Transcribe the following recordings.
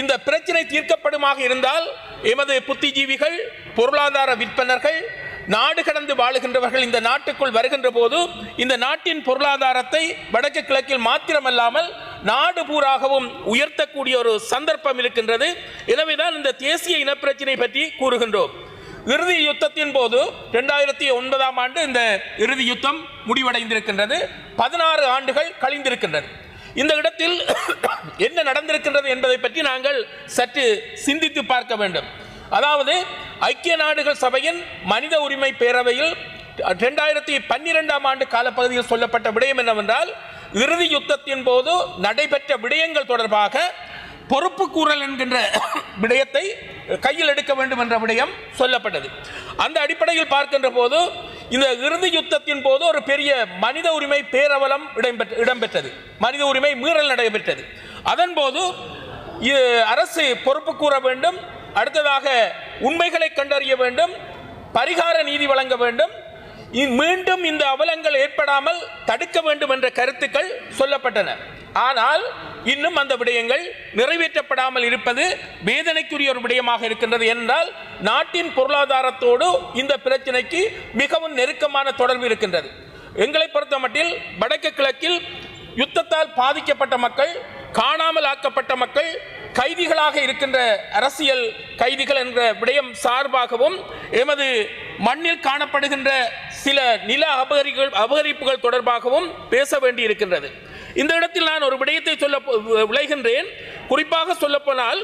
இந்த பிரச்சனை தீர்க்கப்படுமாக இருந்தால் எமது புத்திஜீவிகள் பொருளாதார விற்பனர்கள் நாடு கடந்து வாழுகின்றவர்கள் இந்த நாட்டுக்குள் வருகின்ற போது இந்த நாட்டின் பொருளாதாரத்தை வடக்கு கிழக்கில் மாத்திரமல்லாமல் நாடு பூராகவும் உயர்த்தக்கூடிய ஒரு சந்தர்ப்பம் இருக்கின்றது. எனவேதான் இந்த தேசிய இனப்பிரச்சினை பற்றி கூறுகின்றோம். இறுதி யுத்தத்தின் போது ரெண்டாயிரத்தி ஒன்பதாம் ஆண்டு இந்த இறுதி யுத்தம் முடிவடைந்திருக்கின்றது. பதினாறு ஆண்டுகள் கழிந்திருக்கின்றது. இந்த இடத்தில் என்ன நடந்திருக்கின்றது என்பதை பற்றி நாங்கள் சற்று சிந்தித்து பார்க்க வேண்டும். அதாவது ஐக்கிய நாடுகள் சபையின் மனித உரிமை பேரவையில் இரண்டாயிரத்தி பன்னிரெண்டாம் ஆண்டு காலப்பகுதியில் சொல்லப்பட்ட விடயம் என்னவென்றால் இறுதி யுத்தத்தின் போது நடைபெற்ற விடயங்கள் தொடர்பாக பொறுப்பு கூறல் என்கின்ற விடயத்தை கையில் எடுக்க வேண்டும் என்ற விடயம் சொல்லப்பட்டது. அந்த அடிப்படையில் பார்க்கின்ற போது இந்த இறுதி யுத்தத்தின் போது ஒரு பெரிய மனித உரிமை பேரவலம் இடம்பெற்ற இடம்பெற்றது. மனித உரிமை மீறல் நடைபெற்றது. அதன் போது அரசு பொறுப்பு கூற வேண்டும் அடுத்ததாக உண்மைகளை கண்டறிய வேண்டும் பரிகார நீதி வழங்க வேண்டும் இ- மீண்டும் இந்த அவலங்கள் ஏற்படாமல் தடுக்க வேண்டும் என்ற கருத்துக்கள் சொல்லப்பட்டன. ஆனால் இன்னும் அந்த விடயங்கள் நிறைவேற்றப்படாமல் இருப்பது வேதனைக்குரிய ஒரு விடயமாக இருக்கின்றது என்றால் நாட்டின் பொருளாதாரத்தோடு இந்த பிரச்சனைக்கு மிகவும் நெருக்கமான தொடர்பு இருக்கின்றது. எங்களை பொறுத்தமட்டில் வடக்கு கிழக்கில் யுத்தத்தால் பாதிக்கப்பட்ட மக்கள் காணாமல் ஆக்கப்பட்ட மக்கள் கைதிகளாக இருக்கின்ற அரசியல் கைதிகள் என்ற விடயம் சார்பாகவும் எமது மண்ணில் காணப்படுகின்ற சில நில அபகரிகள் அபகரிப்புகள் தொடர்பாகவும் பேச வேண்டி இருக்கின்றது இந்த இடத்தில் நான் ஒரு விடயத்தை சொல்ல விளைகின்றேன். குறிப்பாக சொல்லப்போனால்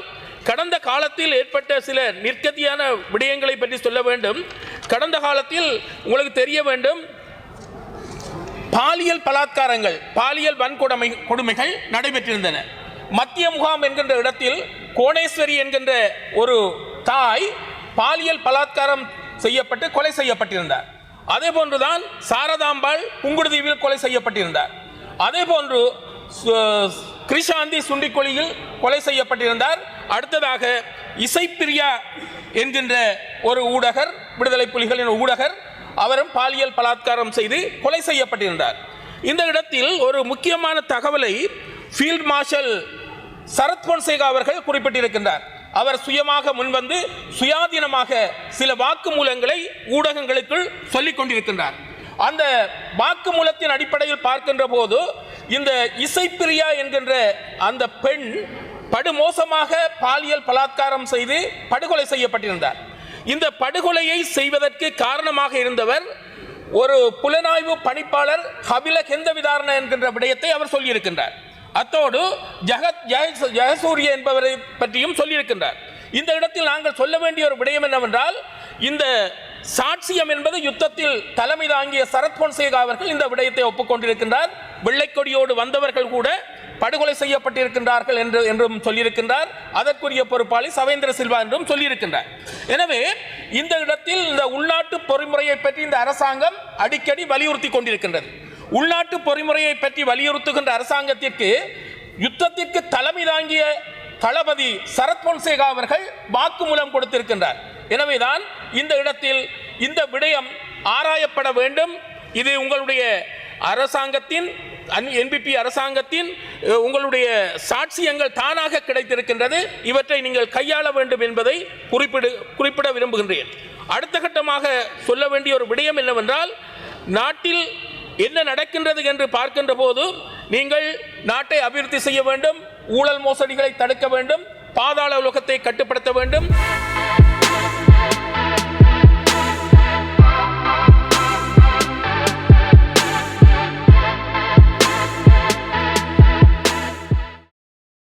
கடந்த காலத்தில் ஏற்பட்ட சில நிற்கத்தியான விடயங்களை பற்றி சொல்ல வேண்டும். கடந்த காலத்தில் உங்களுக்கு தெரிய வேண்டும் பாலியல் பலாத்காரங்கள் பாலியல் வன்கொடுமை கொடுமைகள் நடைபெற்றிருந்தன. மத்திய முகாம் என்கின்ற இடத்தில் கோணேஸ்வரி என்கின்ற ஒரு தாய் பாலியல் பலாத்காரம் செய்யப்பட்டு கொலை செய்யப்பட்டிருந்தார். அதே போன்றுதான் சாரதாம்பாள் புங்குடுதீவில் கொலை செய்யப்பட்டிருந்தார். அதே போன்று கிருஷாந்தி சுண்டிக்கொழியில் கொலை செய்யப்பட்டிருந்தார். அடுத்ததாக இசைப்பிரியா என்கின்ற ஒரு ஊடகர் விடுதலை புலிகளின் ஊடகர் அவரும் பாலியல் பலாத்காரம் செய்து கொலை செய்யப்பட்டிருந்தார். இந்த இடத்தில் ஒரு முக்கியமான தகவலை ஃபீல்ட் மார்ஷல் சரத் பொன்சேகா அவர்கள் குறிப்பிட்டிருக்கின்றார். அவர் சுயமாக முன்வந்து சுயாதீனமாக சில வாக்குமூலங்களை ஊடகங்களுக்குள் சொல்லிக் கொண்டிருக்கின்றார். அந்த வாக்குமூலத்தின் அடிப்படையில் பார்க்கின்ற போது இந்த இசைப்பிரியா என்கின்ற அந்த பெண் படுமோசமாக பாலியல் பலாத்காரம் செய்து படுகொலை செய்யப்பட்டிருந்தார். இந்த படுகொலையை செய்வதற்கு காரணமாக இருந்தவர் ஒரு புலனாய்வு பணிப்பாளர் கபில கெந்த விதாரண என்கின்ற விடயத்தை அவர் சொல்லியிருக்கின்றார். அத்தோடு ஜெகத் ஜெய- என்பவரை பற்றியும் சொல்லியிருக்கின்றார். இந்த இடத்தில் நாங்கள் சொல்ல வேண்டிய ஒரு விடயம் என்னவென்றால் இந்த சாட்சியம் என்பது யுத்தத்தில் தலைமை தாங்கிய சரத் பொன்சேகா அவர்கள் இந்த விடயத்தை ஒப்புக்கொண்டிருக்கின்றார். வெள்ளைக்கொடியோடு வந்தவர்கள் கூட படுகொலை செய்யப்பட்டிருக்கின்றார்கள் என்று என்றும் சொல்லியிருக்கின்றார். அதற்குரிய பொறுப்பாளி சவேந்திர சில்வா என்றும் சொல்லியிருக்கின்றார். எனவே இந்த இடத்தில் இந்த உள்நாட்டு பொறிமுறையை பற்றி இந்த அரசாங்கம் அடிக்கடி வலியுறுத்தி கொண்டிருக்கின்றது. உள்நாட்டு பொறிமுறையை பற்றி வலியுறுத்துகின்ற அரசாங்கத்திற்கு யுத்தத்திற்கு தலைமை தாங்கிய தளபதி சரத் பொன்சேகா அவர்கள் வாக்குமூலம் கொடுத்திருக்கின்றார். எனவேதான் இந்த இடத்தில் இந்த விடயம் ஆராயப்பட வேண்டும். இது உங்களுடைய அரசாங்கத்தின் என்பிபி அரசாங்கத்தின் உங்களுடைய சாட்சியங்கள் தானாக கிடைத்திருக்கின்றது. இவற்றை நீங்கள் கையாள வேண்டும் என்பதை குறிப்பிடு குறிப்பிட விரும்புகின்றேன். அடுத்த கட்டமாக சொல்ல வேண்டிய ஒரு விடயம் என்னவென்றால் நாட்டில் என்ன நடக்கின்றது என்று பார்க்கின்ற போது நீங்கள் நாட்டை அபிவிருத்தி செய்ய வேண்டும் ஊழல் மோசடிகளை தடுக்க வேண்டும் பாதாள உலகத்தை கட்டுப்படுத்த வேண்டும்.